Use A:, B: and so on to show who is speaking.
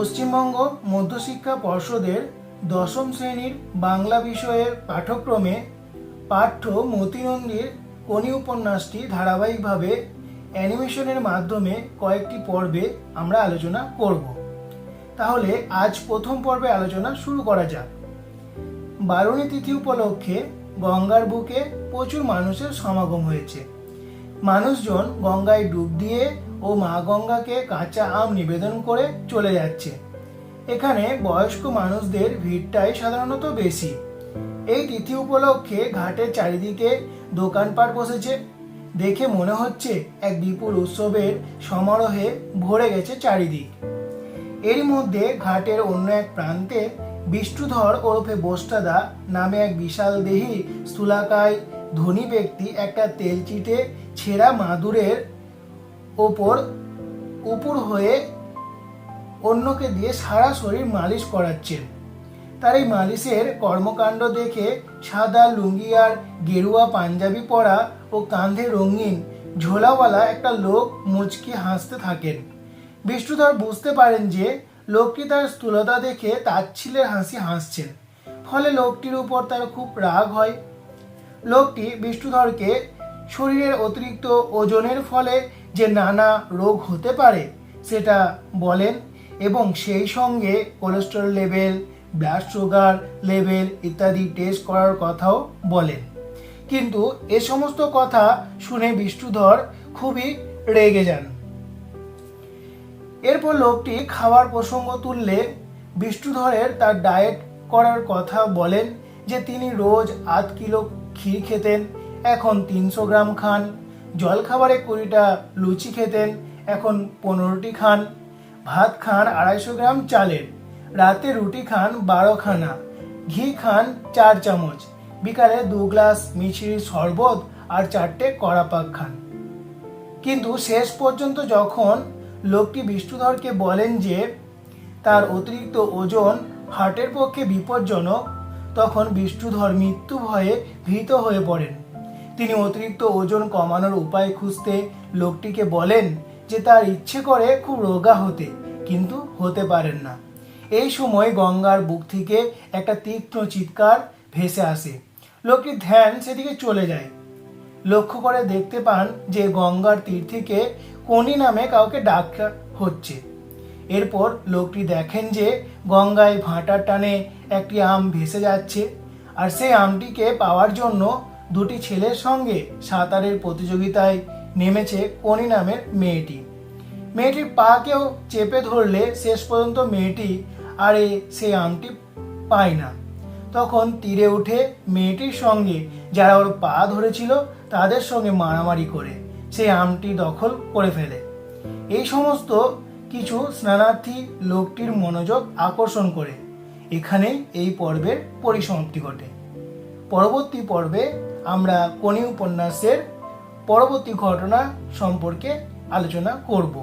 A: পশ্চিমবঙ্গ মধ্যশিক্ষা পর্ষদের দশম শ্রেণির বাংলা বিষয়ের পাঠ্যক্রমে পাঠ্য মতিনন্দীর কোনি উপন্যাসটি ধারাবাহিকভাবে অ্যানিমেশনের মাধ্যমে কয়েকটি পর্বে আমরা আলোচনা করব। তাহলে আজ প্রথম পর্বে আলোচনা শুরু করা যাক। বারুণী তিথি উপলক্ষে গঙ্গার বুকে প্রচুর মানুষের সমাগম হয়েছে। মানুষজন গঙ্গায় ডুব দিয়ে ও মা গঙ্গাকে কাঁচা আম নিবেদন করে চলে যাচ্ছে। এখানে বয়স্ক মানুষদের ভিড়টাই সাধারণত বেশি। এই তিথি উপলক্ষে ঘাটের চারিদিকে দোকানপাট বসেছে। দেখে মনে হচ্ছে এক বিপুল উৎসবের সমারোহে ভরে গেছে চারিদিক। এর মধ্যে ঘাটের অন্য এক প্রান্তে বিষ্ণুধর ওরফে বোস্টাদা নামে এক বিশাল দেহী স্থূলাকায় ধনী ব্যক্তি একটা তেলচিটে ছেঁড়া মাদুরের ওপর উপুর হয়ে অন্যকে দিয়ে সারা শরীর মালিশ করাচ্ছেন। তার এই মালিশের কর্মকাণ্ড দেখে সাদা লুঙ্গি আর গেরুয়া পাঞ্জাবি পরা ও কাঁধে রঙিন ঝোলাওয়ালা একটা লোক মুচকি হাসতে থাকেন। বিষ্ণুধর বুঝতে পারেন যে লোকটি তার স্থূলতা দেখে তাচ্ছিলের হাসি হাসছেন, ফলে লোকটির উপর তার খুব রাগ হয়। লোকটি বিষ্ণুধরকে শরীরের অতিরিক্ত ওজনের ফলে যে নানা রোগ হতে পারে, সেটা বলেন এবং সেই সঙ্গে cholesterol level blood sugar level ইত্যাদি টেস্ট করার কথাও বলেন। কিন্তু এ সমস্ত কথা শুনে বিষ্ণুধর খুবই রেগে যান। এরপর লোকটি খাওয়ার প্রসঙ্গ তুললে বিষ্ণুধরের তার ডায়েট করার কথা বলেন যে তিনি রোজ আধ কিলো ক্ষীর খেতেন এখন তিনশো গ্রাম খান। জলখাবারে কুড়িটা লুচি খেতেন, এখন পনেরোটি খান। ভাত খান আড়াইশো গ্রাম চালের, রাতে রুটি খান বারোখানা ঘি খান চার চামচ, বিকালে দু গ্লাস মিছরির শরবত আর চারটে কড়াপাক খান। কিন্তু শেষ পর্যন্ত যখন লোকটি বিষ্ণুধরকে বলেন যে তার অতিরিক্ত ওজন হার্টের পক্ষে বিপজ্জনক, তখন বিষ্ণুধর মৃত্যু ভয়ে ভীত হয়ে পড়েন। তিনি অতিরিক্ত ওজন কমানোর উপায় খুঁজতে লোকটিকে বলেন যে তার ইচ্ছে করে খুব রোগা হতে, কিন্তু হতে পারেন না। এই সময় গঙ্গার বুক থেকে একটা তীক্ষ্ণ চিৎকার ভেসে আসে। লোকটির ধ্যান সেদিকে চলে যায়। লক্ষ্য করে দেখতে পান যে গঙ্গার তীর থেকে কোনি নামে কাউকে ডাকা হচ্ছে। এরপর লোকটি দেখেন যে গঙ্গায় ভাঁটার টানে একটি আম ভেসে যাচ্ছে, আর সেই আমটিকে পাওয়ার জন্য দুটি ছেলের সঙ্গে সাঁতারের প্রতিযোগিতায় নেমেছে কোনি নামের মেয়েটি। মেয়েটির পাকেও চেপে ধরলে শেষ পর্যন্ত মেয়েটি আর সেই আমটি পায় না। তখন তীরে উঠে মেয়েটির সঙ্গে যারা ওর পা ধরেছিল তাদের সঙ্গে মারামারি করে সেই আমটি দখল করে ফেলে। এই সমস্ত কিছু স্নানার্থী লোকটির মনোযোগ আকর্ষণ করে। এখানেই এই পর্বের পরিসমাপ্তি ঘটে। পরবর্তী পর্বে আমরা কোনি উপন্যাসের পরবর্তী ঘটনা সম্পর্কে আলোচনা করব।